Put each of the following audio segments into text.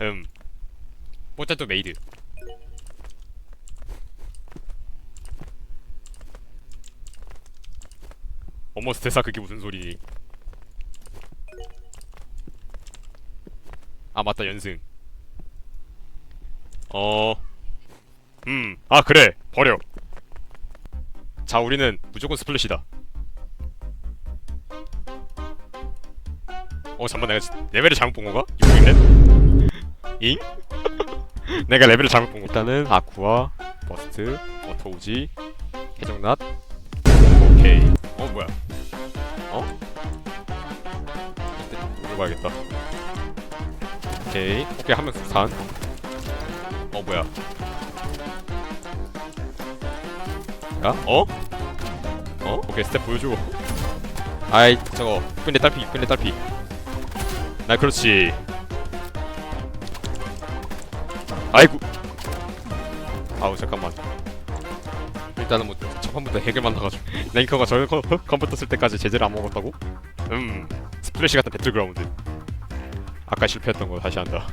음. 포테토 메이드. 어머 스테사 그게 무슨 소리니 아 맞다 연승. 어... 음, 아 그래. 버려. 자 우리는 무조건 스플릿이다. 어 잠만 내가 지- 레벨을 잘못 본 건가? 600렙? 잉? 내가 레벨을 잘못 본 거. 일단은 아쿠아, 버스트, 워터우지, 해적낫. 오케이. 어 뭐야? 어? 이거 봐야겠다. 오케이. 오케이 한명 산. 어 뭐야? 야? 어? 어? 오케이 스텝 보여줘. 아이 저거 600렙 딸피 600렙 딸피. 나 그렇지. 아이고. 아우 잠깐만. 일단은 뭐 첫 판부터 해결만 나가지고 랭커가 저 컴- 컴퓨터 쓸 때까지 제재를 안 먹었다고? 음 스플래시 같은 배틀그라운드. 아까 실패했던 거 다시 한다.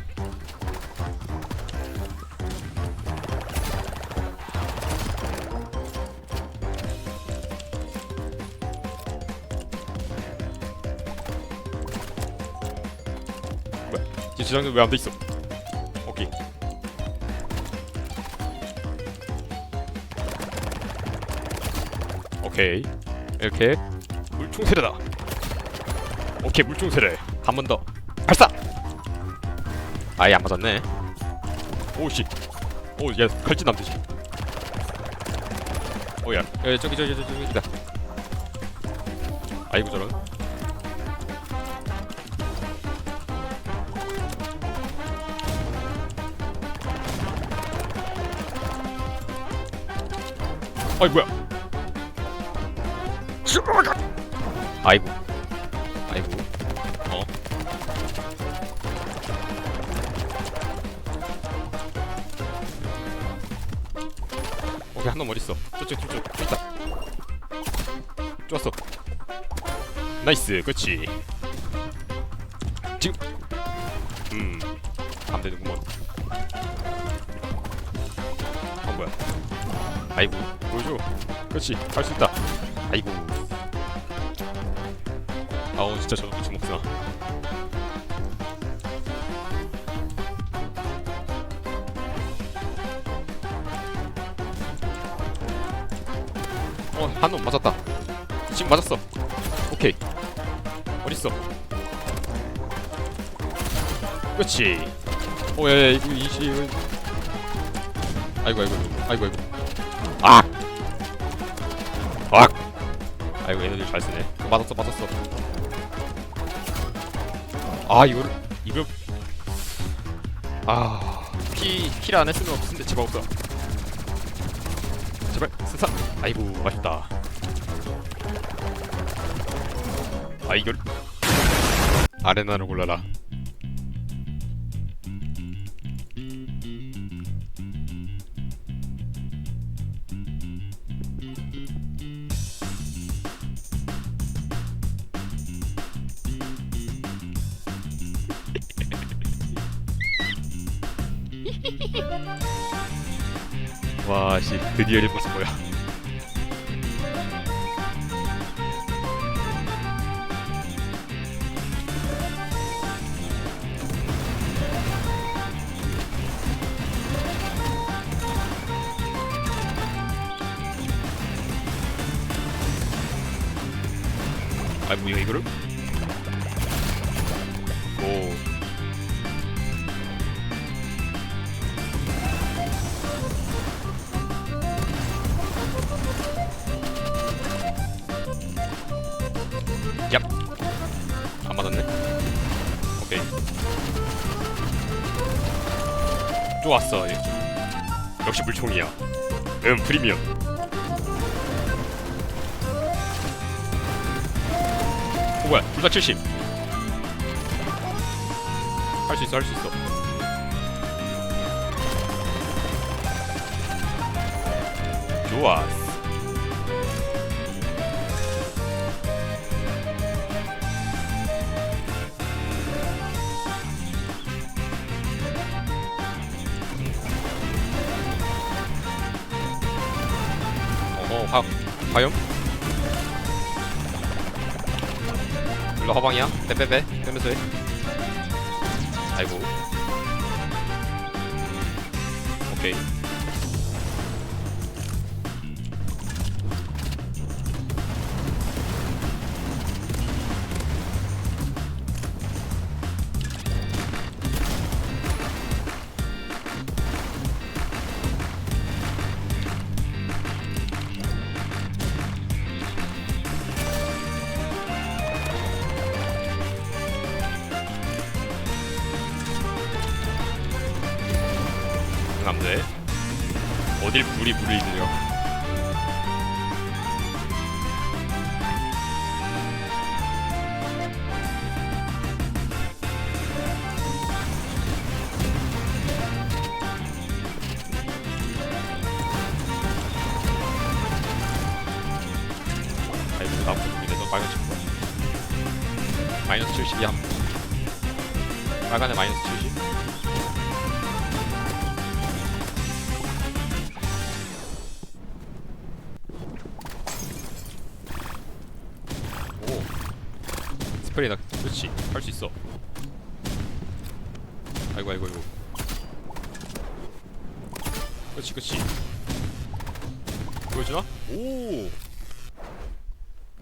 이 저장도 왜안 돼 있어? 오케이. 오케이. 이렇게 물총 세례다. 오케이 물총 세례. 한 번 더. 발사. 아예 안 맞았네. 오씨. 오야 안 되지. 오야. 야 저기 저기 저기 저기다. 아이고 저런. 아이 뭐야? 아이고, 아이고, 어? 오케이 한 놈 어딨어? 저쪽 저기 있다. 좋았어. 나이스, 그렇지. 지금, 음, 안 되는구먼. 어 뭐야? 아이고 보여줘 그렇지 할 수 있다 아이고 아우 진짜 저도 미친 목사 어 한 놈 맞았다 지금 맞았어 오케이 어딨어 그렇지 오야 이거 이시 아이고 아이고 아이고 아이고 아! 아! 아이고 에너지 잘 쓰네. 그 맞았어 맞았어. 아 이거를 이거 아피 피를 안 했으면 없는데 제발 없어. 제발 스사. 아이고 맛있다. 아 이걸 아레나를 골라라. 와, 씨, 드디어 일본 쓴 거야. 아, 뭐야, 이거를? 오. 얍. 안 맞았네. 오케이. 좋았어. 예. 역시 물총이야. 음, 프리미엄. 오, 뭐야? 둘 다 70. 할 수 있어, 할 수 있어. 좋았 어. 화 화염 일로 화방이야? 빼빼빼. 빼면서 해 아이고. 오케이 남자 어딜 불이 불이 들려 아이고 친구 마이너스 70이 한 빨간에 마이너스 70 스프레이 나 그렇지. 할 수 있어. 아이고 아이고 아이고. 그렇지 그렇지. 보여주나? 오!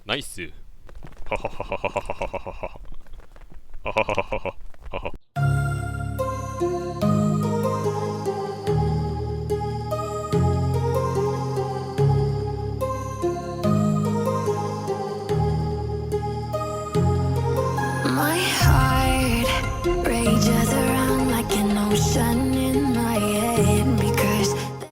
나이스. 하하하하하하하하하. 하하하하하하